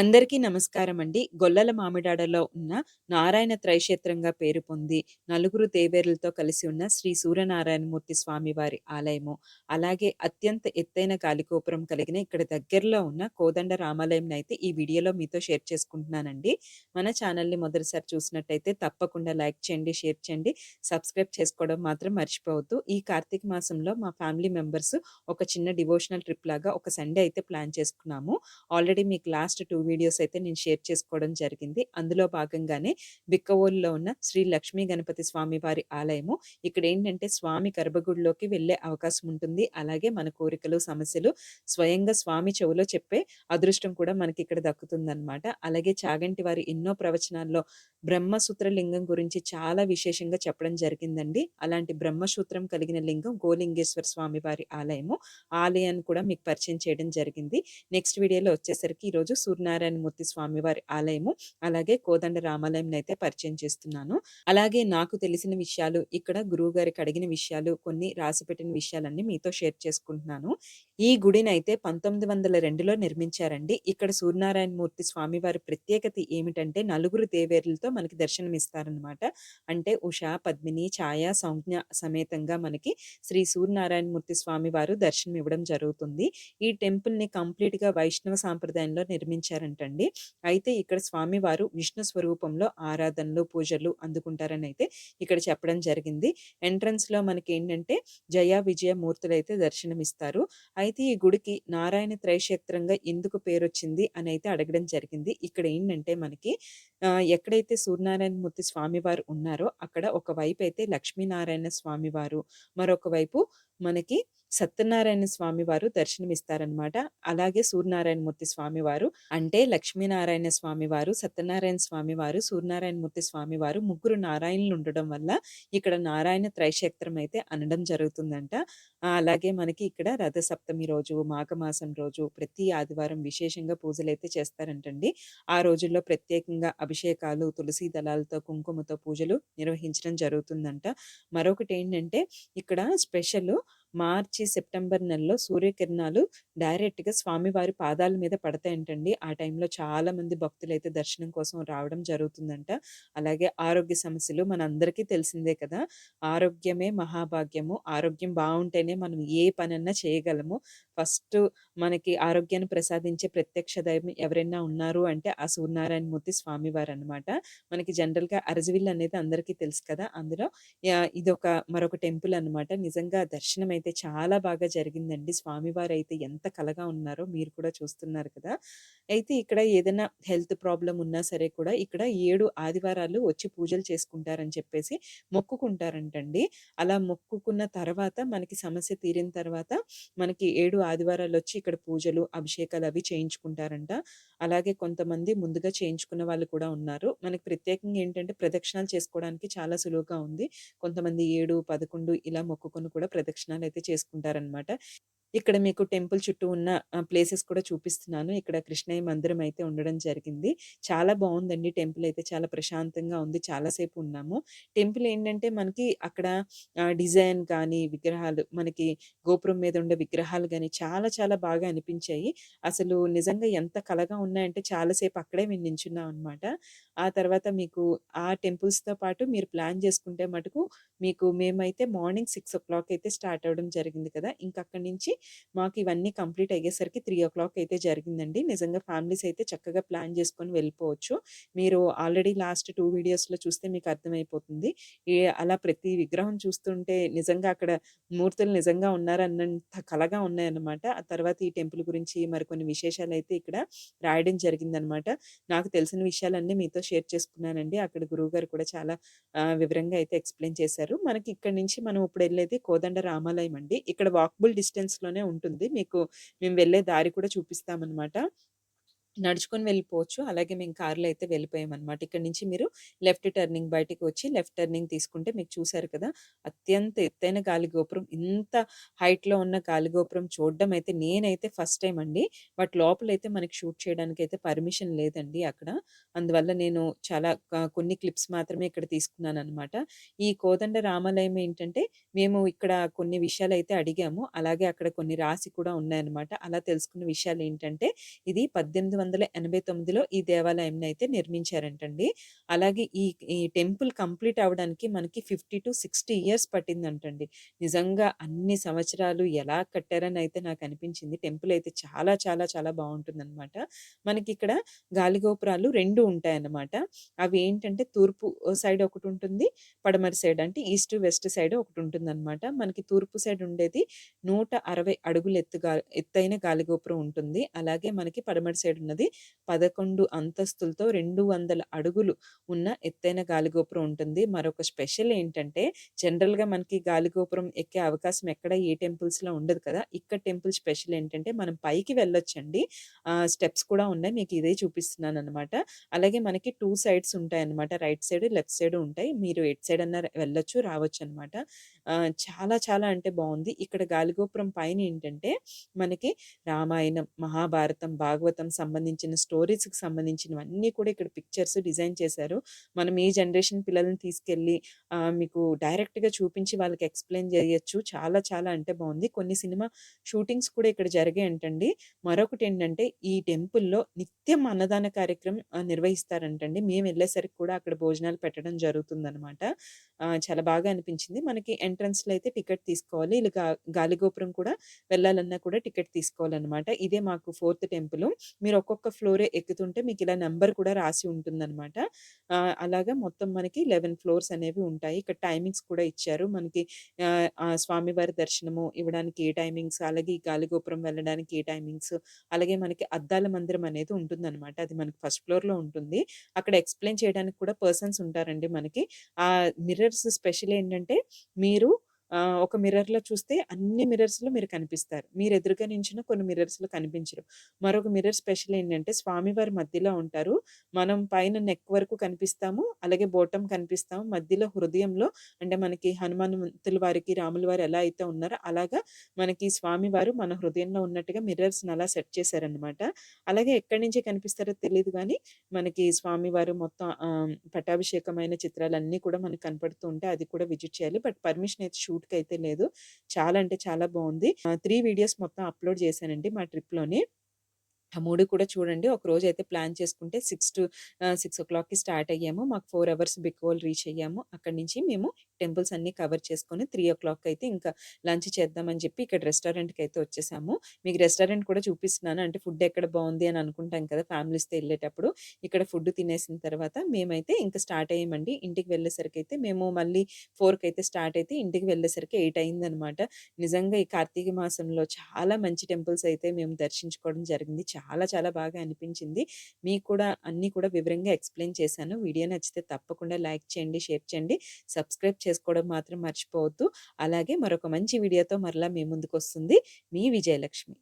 అందరికీ నమస్కారం అండి. గొల్లల మామిడాడలో ఉన్న నారాయణ త్రైక్షేత్రంగా పేరు పొంది, నలుగురు దేవేరులతో కలిసి ఉన్న శ్రీ సూర్యనారాయణమూర్తి స్వామివారి ఆలయము, అలాగే అత్యంత ఎత్తైన గాలిగోపురం కలిగిన ఇక్కడ దగ్గరలో ఉన్న కోదండ రామాలయంనైతే ఈ వీడియోలో మీతో షేర్ చేసుకుంటున్నానండి. మన ఛానల్‌ని మొదటిసారి చూసినట్టయితే తప్పకుండా లైక్ చేయండి, షేర్ చేయండి, సబ్స్క్రైబ్ చేసుకోవడం మాత్రం మర్చిపోవద్దు. ఈ కార్తీక మాసంలో మా ఫ్యామిలీ మెంబర్స్ ఒక చిన్న డివోషనల్ ట్రిప్ లాగా ఒక సండే అయితే ప్లాన్ చేసుకున్నాము. ఆల్రెడీ మీకు లాస్ట్ టూ వీడియోస్ అయితే నేను షేర్ చేసుకోవడం జరిగింది. అందులో భాగంగానే బిక్కవోలులో ఉన్న శ్రీ లక్ష్మీ గణపతి స్వామి వారి ఆలయము. ఇక్కడేంటంటే స్వామి గర్భగుడిలోకి వెళ్ళే అవకాశం ఉంటుంది. అలాగే మన కోరికలు, సమస్యలు స్వయంగా స్వామి చెవిలో చెప్పే అదృష్టం కూడా మనకి ఇక్కడ దక్కుతుందన్నమాట అలాగే చాగంటి వారి ఎన్నో ప్రవచనాల్లో బ్రహ్మసూత్ర లింగం గురించి చాలా విశేషంగా చెప్పడం జరిగిందండి. అలాంటి బ్రహ్మసూత్రం కలిగిన లింగం గోలింగేశ్వర స్వామి వారి ఆలయము. ఆలయాన్ని కూడా మీకు పరిచయం చేయడం జరిగింది. నెక్స్ట్ వీడియోలో వచ్చేసరికి ఈరోజు సూర్యనారాయణమూర్తి స్వామివారి ఆలయము, అలాగే కోదండ రామాలయం అయితే పరిచయం చేస్తున్నాను. అలాగే నాకు తెలిసిన విషయాలు, ఇక్కడ గురువు గారికి అడిగిన విషయాలు, కొన్ని రాసిపెట్టిన విషయాలన్నీ మీతో షేర్ చేసుకుంటున్నాను. ఈ గుడిని అయితే పంతొమ్మిది వందల రెండులో నిర్మించారండి. ఇక్కడ సూర్యనారాయణమూర్తి స్వామివారి ప్రత్యేకత ఏమిటంటే నలుగురు దేవేరులతో మనకి దర్శనమిస్తారనమాట. అంటే ఉష, పద్మిని, ఛాయ, సంజ్ఞ సమేతంగా మనకి శ్రీ సూర్యనారాయణమూర్తి స్వామివారు దర్శనం ఇవ్వడం జరుగుతుంది. ఈ టెంపుల్‌ని కంప్లీట్‌గా వైష్ణవ సాంప్రదాయంలో నిర్మించారంటండి. అయితే ఇక్కడ స్వామివారు విష్ణు స్వరూపంలో ఆరాధనలు, పూజలు అందుకుంటారని అయితే ఇక్కడ చెప్పడం జరిగింది. ఎంట్రన్స్‌లో మనకేంటంటే జయ, విజయ మూర్తులు అయితే దర్శనమిస్తారు. అయితే ఈ గుడికి నారాయణ త్రైక్షేత్రంగా ఎందుకు పేరు వచ్చింది అని అయితే అడగడం జరిగింది. ఇక్కడ ఏంటంటే మనకి ఎక్కడైతే సూర్యనారాయణమూర్తి స్వామివారు ఉన్నారో అక్కడ ఒకవైపు అయితే లక్ష్మీనారాయణ స్వామివారు, మరొక వైపు మనకి సత్యనారాయణ స్వామి వారు దర్శనమిస్తారనమాట. అలాగే సూర్యనారాయణమూర్తి స్వామివారు అంటే లక్ష్మీనారాయణ స్వామివారు, సత్యనారాయణ స్వామివారు, సూర్యనారాయణమూర్తి స్వామివారు ముగ్గురు నారాయణులు ఉండడం వల్ల ఇక్కడ నారాయణ త్రైక్షేత్రం అయితే అనడం జరుగుతుందంట. అలాగే మనకి ఇక్కడ రథసప్తమి రోజు, మాఘమాసం రోజు ప్రతి ఆదివారం విశేషంగా పూజలు అయితే చేస్తారంటండి. ఆ రోజుల్లో ప్రత్యేకంగా అభిషేకాలు, తులసి దళాలతో, కుంకుమతో పూజలు నిర్వహించడం జరుగుతుందంట. మరొకటి ఏంటంటే ఇక్కడ స్పెషల్ మార్చి, సెప్టెంబర్ నెలలో సూర్యకిరణాలు డైరెక్ట్‌గా స్వామివారి పాదాల మీద పడతాయంటండి. ఆ టైంలో చాలామంది అయితే దర్శనం కోసం రావడం జరుగుతుందంట. అలాగే ఆరోగ్య సమస్యలు మనందరికీ తెలిసిందే కదా! ఆరోగ్యమే మహాభాగ్యము. ఆరోగ్యం బాగుంటేనే మనం ఏ పనన్నా చేయగలము. ఫస్ట్ మనకి ఆరోగ్యాన్ని ప్రసాదించే ప్రత్యక్ష దైవం ఎవరైనా ఉన్నారు అంటే ఆ సూర్యనారాయణమూర్తి స్వామివారనమాట. మనకి జనరల్‌గా అరసవిల్లు అనేది అందరికీ తెలుసు కదా! అందులో ఇదొక మరొక టెంపుల్ అనమాట. నిజంగా దర్శనం అయితే చాలా బాగా జరిగిందండి. స్వామివారైతే ఎంత కలగా ఉన్నారో మీరు కూడా చూస్తున్నారు కదా! అయితే ఇక్కడ ఏదైనా హెల్త్ ప్రాబ్లం ఉన్నా సరే కూడా ఇక్కడ ఏడు ఆదివారాలు వచ్చి పూజలు చేసుకుంటారని చెప్పేసి మొక్కుకుంటారంటండి. అలా మొక్కుకున్న తర్వాత మనకి సమస్య తీరిన తర్వాత మనకి ఏడు ఆదివారాలు వచ్చి ఇక్కడ పూజలు, అభిషేకాలు అవి చేయించుకుంటారంట. అలాగే కొంతమంది ముందుగా చేయించుకున్న వాళ్ళు కూడా ఉన్నారు. మనకి ప్రత్యేకంగా ఏంటంటే ప్రదక్షిణాలు చేసుకోవడానికి చాలా సులువుగా ఉంది. కొంతమంది 7, 11 ఇలా మొక్కుకొని కూడా అయితే చేసుకుంటారనమాట. ఇక్కడ మీకు టెంపుల్ చుట్టూ ఉన్న ప్లేసెస్ కూడా చూపిస్తున్నాను. ఇక్కడ కృష్ణయ్య మందిరం అయితే ఉండడం జరిగింది. చాలా బాగుందండి టెంపుల్ అయితే చాలా ప్రశాంతంగా ఉంది. చాలా సేపు ఉన్నాము. టెంపుల్ ఏంటంటే మనకి అక్కడ డిజైన్ కానీ, విగ్రహాలు మనకి గోపురం మీద ఉండే విగ్రహాలు కానీ చాలా చాలా బాగా అనిపించాయి. అసలు నిజంగా ఎంత కలగా ఉన్నాయంటే చాలా సేపు అక్కడే మేము నించున్నాం అనమాట. ఆ తర్వాత మీకు ఆ టెంపుల్స్‌తో పాటు మీరు ప్లాన్ చేసుకుంటే మటుకు మీకు మేమైతే మార్నింగ్ 6:00 అయితే స్టార్ట్ అవ్వడం జరిగింది కదా! ఇంకా అక్కడి నుంచి మాకు ఇవన్నీ కంప్లీట్ అయ్యేసరికి 3:00 అయితే జరిగిందండి. నిజంగా ఫ్యామిలీస్ అయితే చక్కగా ప్లాన్ చేసుకొని వెళ్ళిపోవచ్చు. మీరు ఆల్రెడీ లాస్ట్ టూ వీడియోస్‌లో చూస్తే మీకు అర్థమైపోతుంది. అలా ప్రతి విగ్రహం చూస్తుంటే నిజంగా అక్కడ మూర్తులు నిజంగా ఉన్నారన్నంత కలగా ఉన్నాయన్నమాట. ఆ తర్వాత ఈ టెంపుల్ గురించి మరికొన్ని అయితే ఇక్కడ రాయడం జరిగిందనమాట. నాకు తెలిసిన విషయాలన్నీ మీతో షేర్ చేసుకున్నానండి. అక్కడ గురువుగారు కూడా చాలా వివరంగా అయితే ఎక్స్‌ప్లెయిన్ చేశారు. మనకి ఇక్కడ నుంచి మనం ఇప్పుడు వెళ్ళేది కోదండ రామాలయం అండి. ఇక్కడ వాక్బుల్ డిస్టెన్స్లో లోనే ఉంటుంది. మీకు మేము వెళ్ళే దారి కూడా చూపిస్తామన్నమాట నడుచుకొని వెళ్ళిపోవచ్చు. అలాగే మేము కార్‌లో అయితే వెళ్ళిపోయామన్నమాట ఇక్కడ నుంచి మీరు లెఫ్ట్ టర్నింగ్ బయటకు వచ్చి లెఫ్ట్ టర్నింగ్ తీసుకుంటే మీకు చూసారు కదా! అత్యంత ఎత్తైన గాలిగోపురం. ఇంత హైట్‌లో ఉన్న గాలిగోపురం చూడడం అయితే నేనైతే ఫస్ట్ టైం అండి. బట్ లోపలైతే మనకి షూట్ చేయడానికి అయితే పర్మిషన్ లేదండి అక్కడ. అందువల్ల నేను చాలా కొన్ని క్లిప్స్ మాత్రమే ఇక్కడ తీసుకున్నాను అనమాట ఈ కోదండ రామాలయం ఏంటంటే మేము ఇక్కడ కొన్ని విషయాలు అయితే అడిగాము. అలాగే అక్కడ కొన్ని రాసి కూడా ఉన్నాయన్నమాట. అలా తెలుసుకున్న విషయాలు ఏంటంటే ఇది పద్దెనిమిది 18 1889లో ఈ దేవాలయంని అయితే నిర్మించారంటండి. అలాగే ఈ ఈ టెంపుల్ కంప్లీట్ అవ్వడానికి మనకి 50-60 ఇయర్స్ పట్టిందంటండి. నిజంగా అన్ని సంవత్సరాలు ఎలా కట్టారని అయితే నాకు అనిపించింది టెంపుల్ అయితే చాలా చాలా చాలా బాగుంటుందన్నమాట మనకి ఇక్కడ గాలిగోపురాలు రెండు ఉంటాయన్నమాట. అవి ఏంటంటే తూర్పు సైడ్ ఒకటి ఉంటుంది పడమర సైడ్ అంటే ఈస్ట్, వెస్ట్ సైడ్ ఒకటి ఉంటుందన్నమాట మనకి తూర్పు సైడ్ ఉండేది 160 అడుగులు ఎత్తుగా ఎత్తైన గాలిగోపురం ఉంటుంది. అలాగే మనకి పడమర సైడ్ ఉన్నది 11 అంతస్తులతో 200 అడుగులు ఉన్న ఎత్తైన గాలిగోపురం ఉంటుంది. మరొక స్పెషల్ ఏంటంటే జనరల్‌గా మనకి గాలిగోపురం ఎక్కే అవకాశం ఎక్కడ ఏ టెంపుల్స్‌లో ఉండదు కదా! ఇక్కడ టెంపుల్ స్పెషల్ ఏంటంటే మనం పైకి వెళ్ళొచ్చండి. స్టెప్స్ కూడా ఉన్నాయి. మీకు ఇదే చూపిస్తున్నాను అనమాట అలాగే మనకి టూ సైడ్స్ ఉంటాయన్నమాట. రైట్ సైడ్, లెఫ్ట్ సైడ్ ఉంటాయి. మీరు ఎటు సైడ్ అన్న వెళ్ళొచ్చు, రావచ్చు అనమాట చాలా చాలా అంటే బాగుంది ఇక్కడ గాలిగోపురం పైన ఏంటంటే మనకి రామాయణం, మహాభారతం, భాగవతం సంబంధించిన స్టోరీస్‌కి సంబంధించినవన్నీ కూడా ఇక్కడ పిక్చర్స్ డిజైన్ చేశారు. మనం ఈ జనరేషన్ పిల్లల్ని తీసుకెళ్ళి మీకు డైరెక్ట్‌గా చూపించి వాళ్ళకి ఎక్స్‌ప్లెయిన్ చేయొచ్చు. చాలా చాలా అంటే బాగుంది కొన్ని సినిమా షూటింగ్స్ కూడా ఇక్కడ జరిగాయంటండి. మరొకటేంటంటే ఈ టెంపుల్‌లో నిత్యం అన్నదాన కార్యక్రమం నిర్వహిస్తారంటండి మేము వెళ్ళేసరికి కూడా అక్కడ భోజనాలు పెట్టడం జరుగుతుందనమాట. చాలా బాగా అనిపించింది. మనకి ఎంట్రన్స్‌లో అయితే టికెట్ తీసుకోవాలి. ఇలా గా గాలిగోపురం కూడా వెళ్ళాలన్నా కూడా టికెట్ తీసుకోవాలన్నమాట ఇదే మాకు ఫోర్త్ టెంపుల్ మీరు ఒక్కొక్క ఫ్లోరే ఎక్కుతుంటే మీకు ఇలా నెంబర్ కూడా రాసి ఉంటుందన్నమాట అలాగా మొత్తం మనకి 11 ఫ్లోర్స్ అనేవి ఉంటాయి. ఇక్కడ టైమింగ్స్ కూడా ఇచ్చారు. మనకి స్వామివారి దర్శనము ఇవ్వడానికి ఏ టైమింగ్స్, అలాగే ఈ గాలిగోపురం వెళ్ళడానికి ఏ టైమింగ్స్, అలాగే మనకి అద్దాల మందిరం అనేది ఉంటుందన్నమాట అది మనకి ఫస్ట్ ఫ్లోర్‌లో ఉంటుంది. అక్కడ ఎక్స్‌ప్లెయిన్ చేయడానికి కూడా పర్సన్స్ ఉంటారండి మనకి. ఆ మిర్రర్స్ స్పెషల్ ఏంటంటే మీరు ఆహ్, ఒక మిర్రర్‌లో చూస్తే అన్ని మిర్రర్స్‌లో మీరు కనిపిస్తారు. మీరు ఎదురుగా నించున్న కొన్ని మిర్రర్స్‌లో కనిపించరు. మరొక మిర్రర్ స్పెషల్ ఏంటంటే స్వామివారి మధ్యలో ఉంటారు. మనం పైన నెక్ వరకు కనిపిస్తాము. అలాగే బోటం కనిపిస్తాము. మధ్యలో హృదయంలో అంటే మనకి హనుమంతుల వారికి, రాముల వారు ఎలా అయితే ఉన్నారో అలాగా మనకి స్వామివారు మన హృదయంలో ఉన్నట్టుగా మిర్రర్స్‌ని అలా సెట్ చేశారనమాట. అలాగే ఎక్కడి నుంచి కనిపిస్తారో తెలీదు గానీ మనకి స్వామివారు మొత్తం ఆహ్, పట్టాభిషేకమైన చిత్రాలన్నీ కూడా మనకు కనపడుతూ ఉంటాయి. అది కూడా విజిట్ చేయాలి. బట్ పర్మిషన్ అయితే అయితే లేదు. చాలా అంటే చాలా బాగుంది త్రీ వీడియోస్ మొత్తం అప్‌లోడ్ చేశానండి మా ట్రిప్‌లోని. ఆ 3 కూడా చూడండి. ఒకరోజైతే ప్లాన్ చేసుకుంటే 6 టు ఆహ్, 6:00కి స్టార్ట్ అయ్యాము. మాకు 4 అవర్స్ బికోల్ రీచ్ అయ్యాము. అక్కడి నుంచి మేము టెంపుల్స్ అన్నీ కవర్ చేసుకొని 3:00 అయితే ఇంకా లంచ్ చేద్దామని చెప్పి ఇక్కడ రెస్టారెంట్‌కయితే వచ్చేసాము. మీకు రెస్టారెంట్ కూడా చూపిస్తున్నాను. అంటే ఫుడ్ ఎక్కడ బావుంది అని అనుకుంటాం కదా! ఫ్యామిలీస్‌తో ఎళ్ళేటప్పుడు. ఇక్కడ ఫుడ్ తినేసిన తర్వాత మేమైతే ఇంక స్టార్ట్ అయ్యామండి. ఇంటికి వెళ్ళేసరికైతే మేము మళ్ళీ 4కయితే స్టార్ట్ అయితే ఇంటికి వెళ్ళేసరికి 8 అయిందనమాట. నిజంగా ఈ కార్తీక మాసంలో చాలా మంచి టెంపుల్స్ అయితే మేము దర్శించుకోవడం జరిగింది. చాలా చాలా బాగా అనిపించింది. మీకు కూడా అన్నీ కూడా వివరంగా ఎక్స్‌ప్లెయిన్ చేశాను. వీడియో నచ్చితే తప్పకుండా లైక్ చేయండి, షేర్ చేయండి. సబ్స్క్రైబ్ చేసుకోవడం మాత్రం మర్చిపోవద్దు. అలాగే మరొక మంచి వీడియోతో మరలా మీ ముందుకొస్తుంది మీ విజయలక్ష్మి.